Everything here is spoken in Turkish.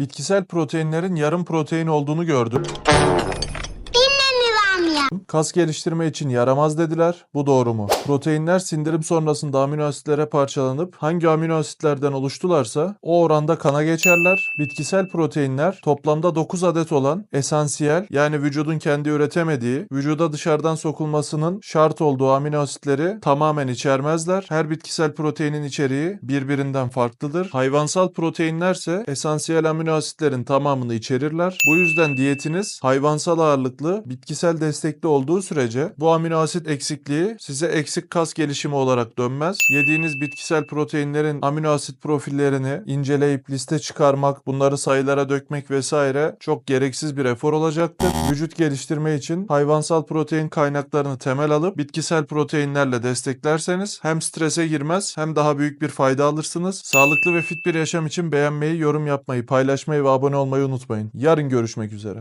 bitkisel proteinlerin yarım protein olduğunu gördüm. Kas geliştirme için yaramaz dediler. Bu doğru mu? Proteinler sindirim sonrasında amino asitlere parçalanıp hangi amino asitlerden oluştularsa o oranda kana geçerler. Bitkisel proteinler toplamda 9 adet olan esansiyel yani vücudun kendi üretemediği, vücuda dışarıdan sokulmasının şart olduğu amino asitleri tamamen içermezler. Her bitkisel proteinin içeriği birbirinden farklıdır. Hayvansal proteinlerse esansiyel amino asitlerin tamamını içerirler. Bu yüzden diyetiniz hayvansal ağırlıklı, bitkisel destekli olduğu sürece bu amino asit eksikliği size eksik kas gelişimi olarak dönmez. Yediğiniz bitkisel proteinlerin amino asit profillerini inceleyip liste çıkarmak, bunları sayılara dökmek vesaire çok gereksiz bir efor olacaktır. Vücut geliştirme için hayvansal protein kaynaklarını temel alıp bitkisel proteinlerle desteklerseniz hem strese girmez hem daha büyük bir fayda alırsınız. Sağlıklı ve fit bir yaşam için beğenmeyi, yorum yapmayı, paylaşmayı ve abone olmayı unutmayın. Yarın görüşmek üzere.